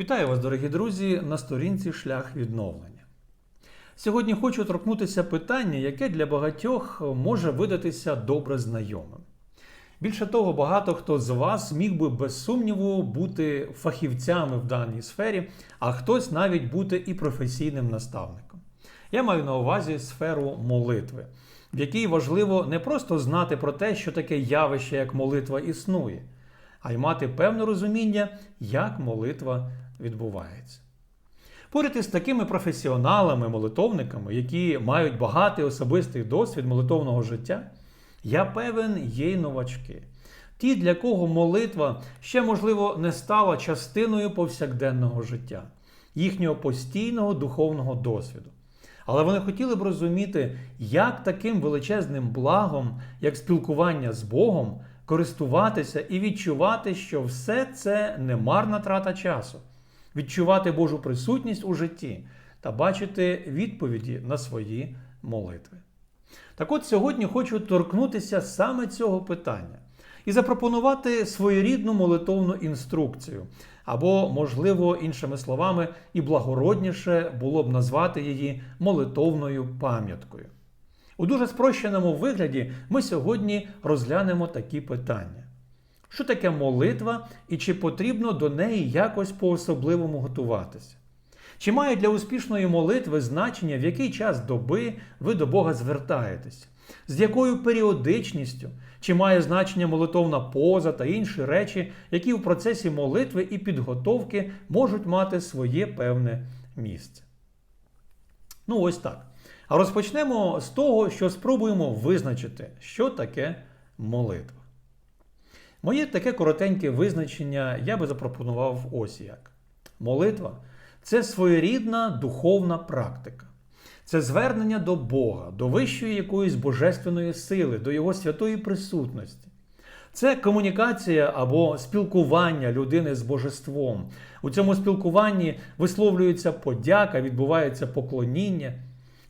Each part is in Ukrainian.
Вітаю вас, дорогі друзі, на сторінці Шлях відновлення. Сьогодні хочу торкнутися питання, яке для багатьох може видатися добре знайомим. Більше того, багато хто з вас міг би без сумніву бути фахівцями в даній сфері, а хтось навіть бути і професійним наставником. Я маю на увазі сферу молитви, в якій важливо не просто знати про те, що таке явище, як молитва існує, а й мати певне розуміння, як молитва відбувається. Поряд із такими професіоналами, молитовниками, які мають багатий особистий досвід молитовного життя, я певен, є й новачки. Ті, для кого молитва ще, можливо, не стала частиною повсякденного життя, їхнього постійного духовного досвіду. Але вони хотіли б розуміти, як таким величезним благом, як спілкування з Богом, користуватися і відчувати, що все це не марна трата часу, відчувати Божу присутність у житті та бачити відповіді на свої молитви. Так от сьогодні хочу торкнутися саме цього питання і запропонувати своєрідну молитовну інструкцію, або, можливо, іншими словами, і благородніше було б назвати її молитовною пам'яткою. У дуже спрощеному вигляді ми сьогодні розглянемо такі питання: що таке молитва і чи потрібно до неї якось по-особливому готуватися? Чи має для успішної молитви значення, в який час доби ви до Бога звертаєтесь? З якою періодичністю? Чи має значення молитовна поза та інші речі, які в процесі молитви і підготовки можуть мати своє певне місце? Ну, ось так. А розпочнемо з того, що спробуємо визначити, що таке молитва. Моє таке коротеньке визначення я би запропонував ось як. Молитва це своєрідна духовна практика. Це звернення до Бога, до вищої якоїсь божественної сили, до Його святої присутності. Це комунікація або спілкування людини з божеством. У цьому спілкуванні висловлюється подяка, відбувається поклоніння.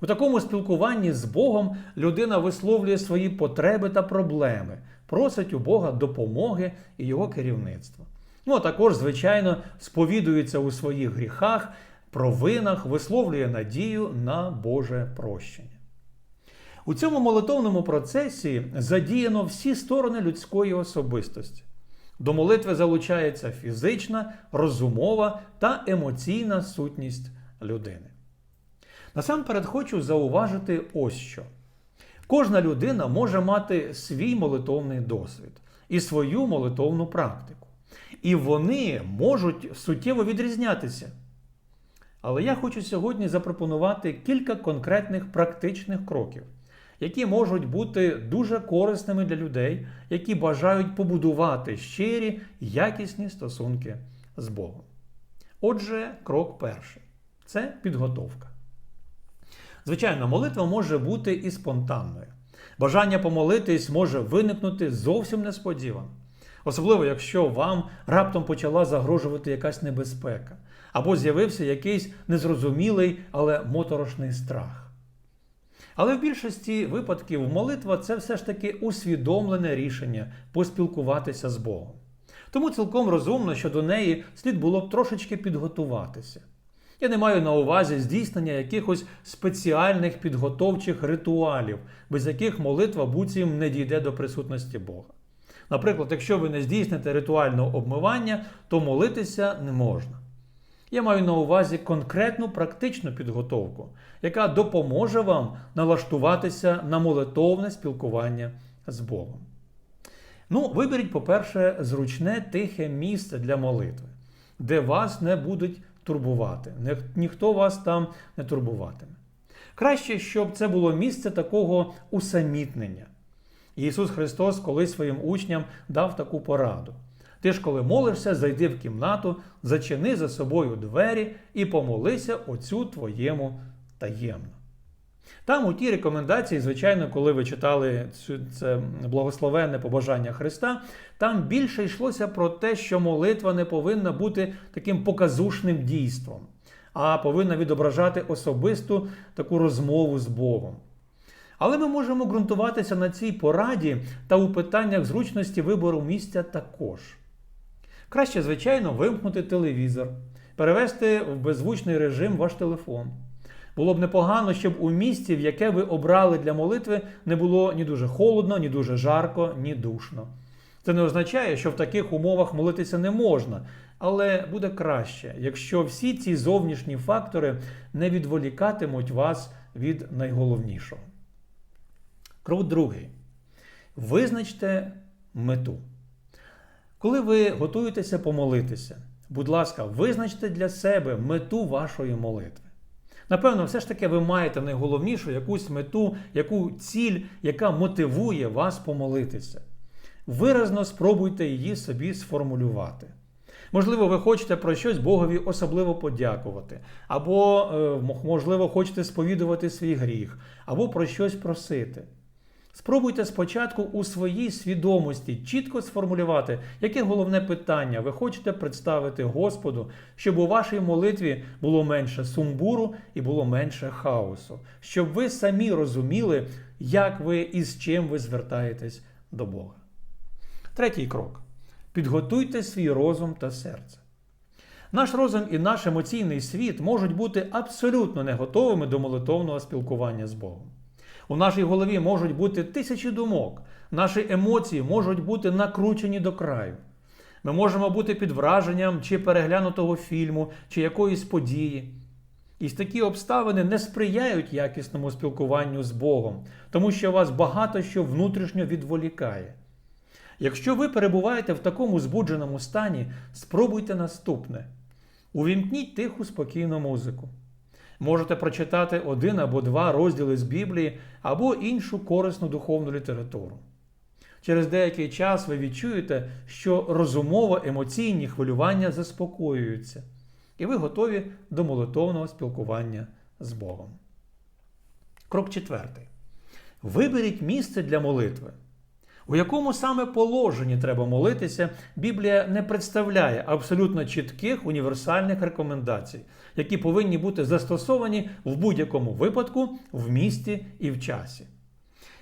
У такому спілкуванні з Богом людина висловлює свої потреби та проблеми, просить у Бога допомоги і Його керівництва. Ну, а також, звичайно, сповідується у своїх гріхах, провинах, висловлює надію на Боже прощення. У цьому молитовному процесі задіяно всі сторони людської особистості. До молитви залучається фізична, розумова та емоційна сутність людини. Насамперед хочу зауважити ось що. Кожна людина може мати свій молитовний досвід і свою молитовну практику. І вони можуть суттєво відрізнятися. Але я хочу сьогодні запропонувати кілька конкретних практичних кроків, які можуть бути дуже корисними для людей, які бажають побудувати щирі, якісні стосунки з Богом. Отже, крок перший це підготовка. Звичайно, молитва може бути і спонтанною. Бажання помолитись може виникнути зовсім несподівано. Особливо, якщо вам раптом почала загрожувати якась небезпека, або з'явився якийсь незрозумілий, але моторошний страх. Але в більшості випадків молитва це все ж таки усвідомлене рішення поспілкуватися з Богом. Тому цілком розумно, що до неї слід було б трошечки підготуватися. Я не маю на увазі здійснення якихось спеціальних підготовчих ритуалів, без яких молитва буцім не дійде до присутності Бога. Наприклад, якщо ви не здійсните ритуального обмивання, то молитися не можна. Я маю на увазі конкретну практичну підготовку, яка допоможе вам налаштуватися на молитовне спілкування з Богом. Ну, виберіть, по-перше, зручне тихе місце для молитви, де вас не будуть турбувати, ніхто вас там не турбуватиме. Краще, щоб це було місце такого усамітнення. Ісус Христос колись своїм учням дав таку пораду. Ти ж, коли молишся, зайди в кімнату, зачини за собою двері і помолися оцю твоєму таємно. Там у тій рекомендації, звичайно, коли ви читали це благословенне побажання Христа, там більше йшлося про те, що молитва не повинна бути таким показушним дійством, а повинна відображати особисту таку розмову з Богом. Але ми можемо ґрунтуватися на цій пораді та у питаннях зручності вибору місця також. Краще, звичайно, вимкнути телевізор, перевести в беззвучний режим ваш телефон. Було б непогано, щоб у місті, в яке ви обрали для молитви, не було ні дуже холодно, ні дуже жарко, ні душно. Це не означає, що в таких умовах молитися не можна, але буде краще, якщо всі ці зовнішні фактори не відволікатимуть вас від найголовнішого. Крок другий. Визначте мету. Коли ви готуєтеся помолитися, будь ласка, визначте для себе мету вашої молитви. Напевно, все ж таки ви маєте найголовнішу якусь мету, яку ціль, яка мотивує вас помолитися. Виразно спробуйте її собі сформулювати. Можливо, ви хочете про щось Богові особливо подякувати, або, е, можливо, хочете сповідувати свій гріх, або про щось просити. Спробуйте спочатку у своїй свідомості чітко сформулювати, яке головне питання ви хочете представити Господу, щоб у вашій молитві було менше сумбуру і було менше хаосу, щоб ви самі розуміли, як ви і з чим ви звертаєтесь до Бога. Третій крок. Підготуйте свій розум та серце. Наш розум і наш емоційний світ можуть бути абсолютно не готовими до молитовного спілкування з Богом. У нашій голові можуть бути тисячі думок, наші емоції можуть бути накручені до краю. Ми можемо бути під враженням чи переглянутого фільму, чи якоїсь події. І такі обставини не сприяють якісному спілкуванню з Богом, тому що вас багато що внутрішньо відволікає. Якщо ви перебуваєте в такому збудженому стані, спробуйте наступне: увімкніть тиху спокійну музику. Можете прочитати один або два розділи з Біблії або іншу корисну духовну літературу. Через деякий час ви відчуєте, що розумово емоційні хвилювання заспокоюються, і ви готові до молитовного спілкування з Богом. Крок четвертий. Виберіть місце для молитви. У якому саме положенні треба молитися, Біблія не представляє абсолютно чітких універсальних рекомендацій, які повинні бути застосовані в будь-якому випадку, в місті і в часі.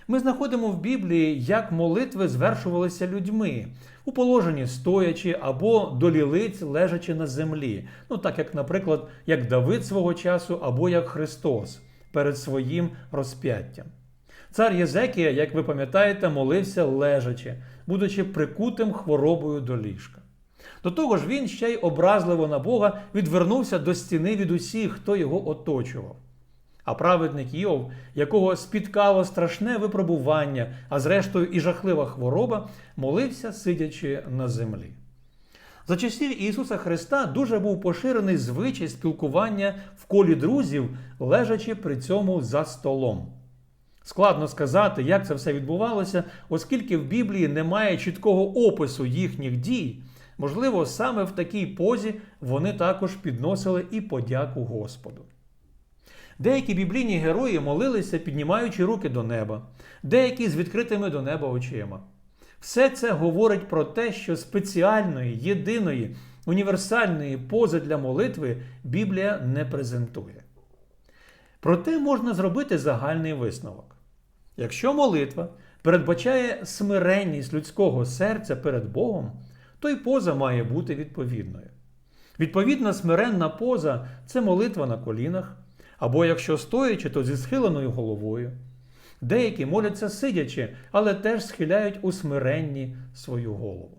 Ми знаходимо в Біблії, як молитви звершувалися людьми у положенні стоячи або до лілиць лежачи на землі, ну так як, наприклад, як Давид свого часу, або як Христос перед своїм розп'яттям. Цар Єзекія, як ви пам'ятаєте, молився лежачи, будучи прикутим хворобою до ліжка. До того ж, він ще й образливо на Бога відвернувся до стіни від усіх, хто його оточував. А праведник Йов, якого спіткало страшне випробування, а зрештою і жахлива хвороба, молився, сидячи на землі. За часів Ісуса Христа дуже був поширений звичай спілкування в колі друзів, лежачи при цьому за столом. Складно сказати, як це все відбувалося, оскільки в Біблії немає чіткого опису їхніх дій. Можливо, саме в такій позі вони також підносили і подяку Господу. Деякі біблійні герої молилися, піднімаючи руки до неба, деякі з відкритими до неба очима. Все це говорить про те, що спеціальної, єдиної, універсальної пози для молитви Біблія не презентує. Проте можна зробити загальний висновок. Якщо молитва передбачає смиренність людського серця перед Богом, то й поза має бути відповідною. Відповідна смиренна поза це молитва на колінах, або якщо стоячи, то зі схиленою головою. Деякі моляться сидячи, але теж схиляють у смиренні свою голову.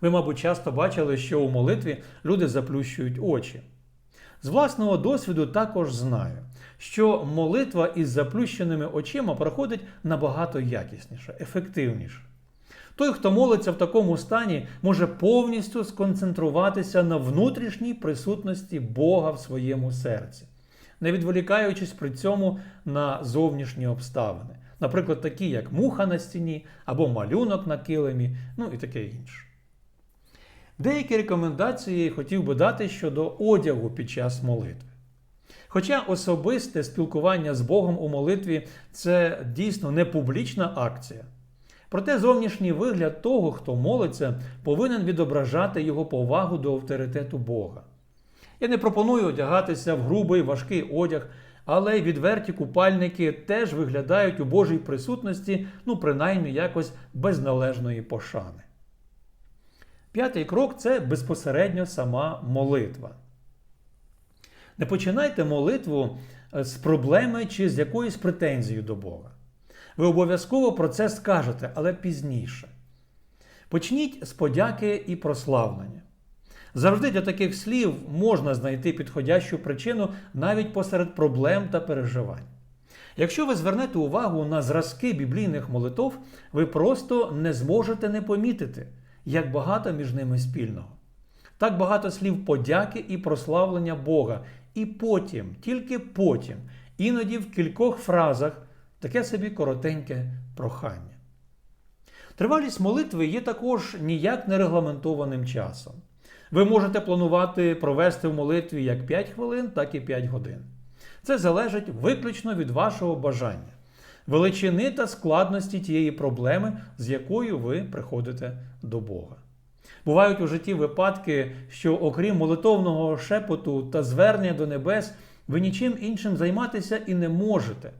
Ви, мабуть, часто бачили, що у молитві люди заплющують очі. З власного досвіду також знаю, що молитва із заплющеними очима проходить набагато якісніше, ефективніше. Той, хто молиться в такому стані, може повністю сконцентруватися на внутрішній присутності Бога в своєму серці, не відволікаючись при цьому на зовнішні обставини, наприклад, такі, як муха на стіні або малюнок на килимі, ну і таке інше. Деякі рекомендації хотів би дати щодо одягу під час молитви. Хоча особисте спілкування з Богом у молитві це дійсно не публічна акція. Проте зовнішній вигляд того, хто молиться, повинен відображати його повагу до авторитету Бога. Я не пропоную одягатися в грубий важкий одяг, але й відверті купальники теж виглядають у Божій присутності, ну, принаймні якось без належної пошани. П'ятий крок це безпосередньо сама молитва. Не починайте молитву е, з проблеми чи з якоюсь претензією до Бога. Ви обов'язково про це скажете, але пізніше. Почніть з подяки і прославлення. Завжди для таких слів можна знайти підходящу причину навіть посеред проблем та переживань. Якщо ви звернете увагу на зразки біблійних молитов, ви просто не зможете не помітити, як багато між ними спільного. Так багато слів подяки і прославлення Бога, і потім, тільки потім, іноді в кількох фразах таке собі коротеньке прохання. Тривалість молитви є також ніяк не регламентованим часом. Ви можете планувати провести в молитві як 5 хвилин, так і 5 годин. Це залежить виключно від вашого бажання, величини та складності тієї проблеми, з якою ви приходите до Бога. Бувають у житті випадки, що окрім молитовного шепоту та звернення до небес, ви нічим іншим займатися і не можете.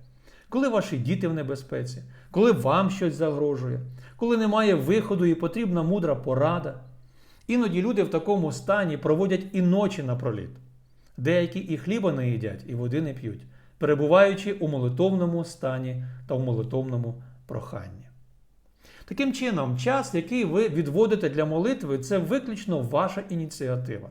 Коли ваші діти в небезпеці, коли вам щось загрожує, коли немає виходу і потрібна мудра порада. Іноді люди в такому стані проводять і ночі напроліт. Деякі і хліба не їдять, і води не п'ють, перебуваючи у молитовному стані та в молитовному проханні. Таким чином, час, який ви відводите для молитви, це виключно ваша ініціатива.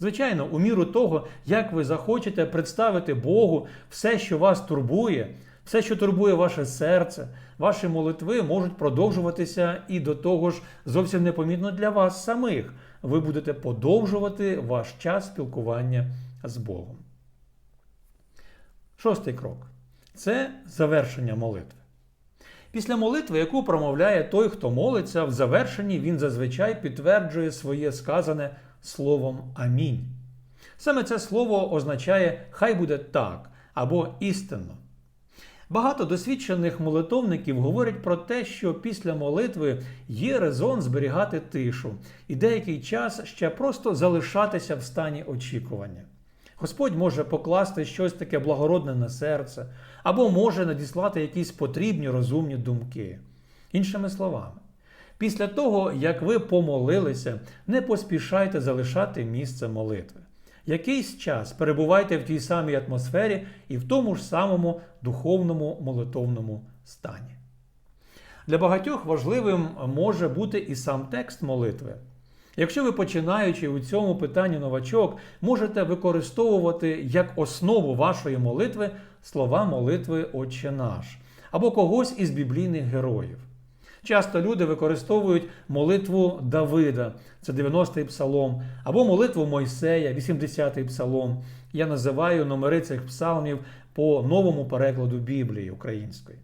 Звичайно, у міру того, як ви захочете представити Богу все, що вас турбує, все, що турбує ваше серце, ваші молитви можуть продовжуватися і до того ж зовсім непомітно для вас самих. Ви будете подовжувати ваш час спілкування з Богом. Шостий крок це завершення молитви. Після молитви, яку промовляє той, хто молиться, в завершенні він зазвичай підтверджує своє сказане словом Амінь. Саме це слово означає Хай буде так або істинно. Багато досвідчених молитовників говорять про те, що після молитви є резон зберігати тишу і деякий час ще просто залишатися в стані очікування. Господь може покласти щось таке благородне на серце, або може надіслати якісь потрібні розумні думки. Іншими словами, після того, як ви помолилися, не поспішайте залишати місце молитви. Якийсь час перебувайте в тій самій атмосфері і в тому ж самому духовному молитовному стані. Для багатьох важливим може бути і сам текст молитви. Якщо ви починаючи у цьому питанні новачок, можете використовувати як основу вашої молитви слова молитви Отче наш або когось із біблійних героїв. Часто люди використовують молитву Давида, це 90-й псалом, або молитву Мойсея, 80-й псалом. Я називаю номери цих псалмів по новому перекладу Біблії української.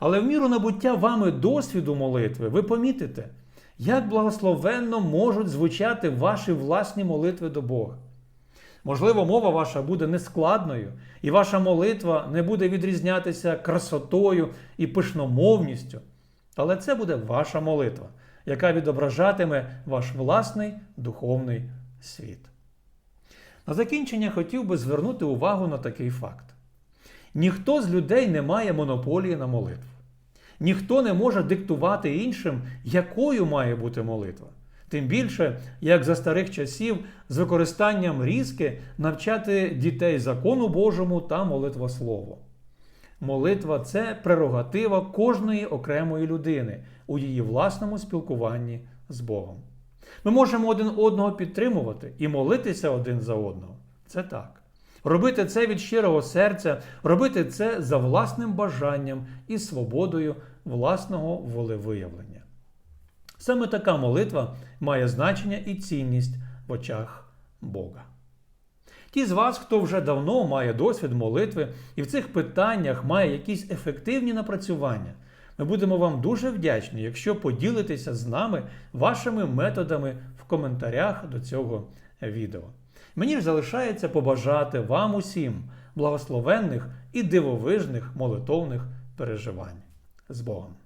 Але в міру набуття вами досвіду молитви, ви помітите, як благословенно можуть звучати ваші власні молитви до Бога. Можливо, мова ваша буде нескладною, і ваша молитва не буде відрізнятися красотою і пишномовністю. Але це буде ваша молитва, яка відображатиме ваш власний духовний світ. На закінчення хотів би звернути увагу на такий факт: ніхто з людей не має монополії на молитву. Ніхто не може диктувати іншим, якою має бути молитва. Тим більше, як за старих часів з використанням різки навчати дітей закону Божому та молитвослову. Молитва це прерогатива кожної окремої людини у її власному спілкуванні з Богом. Ми можемо один одного підтримувати і молитися один за одного. Це так. Робити це від щирого серця, робити це за власним бажанням і свободою власного волевиявлення. Саме така молитва має значення і цінність в очах Бога. Ті з вас, хто вже давно має досвід молитви і в цих питаннях має якісь ефективні напрацювання, ми будемо вам дуже вдячні, якщо поділитеся з нами вашими методами в коментарях до цього відео. Мені ж залишається побажати вам усім благословенних і дивовижних молитовних переживань. З Богом!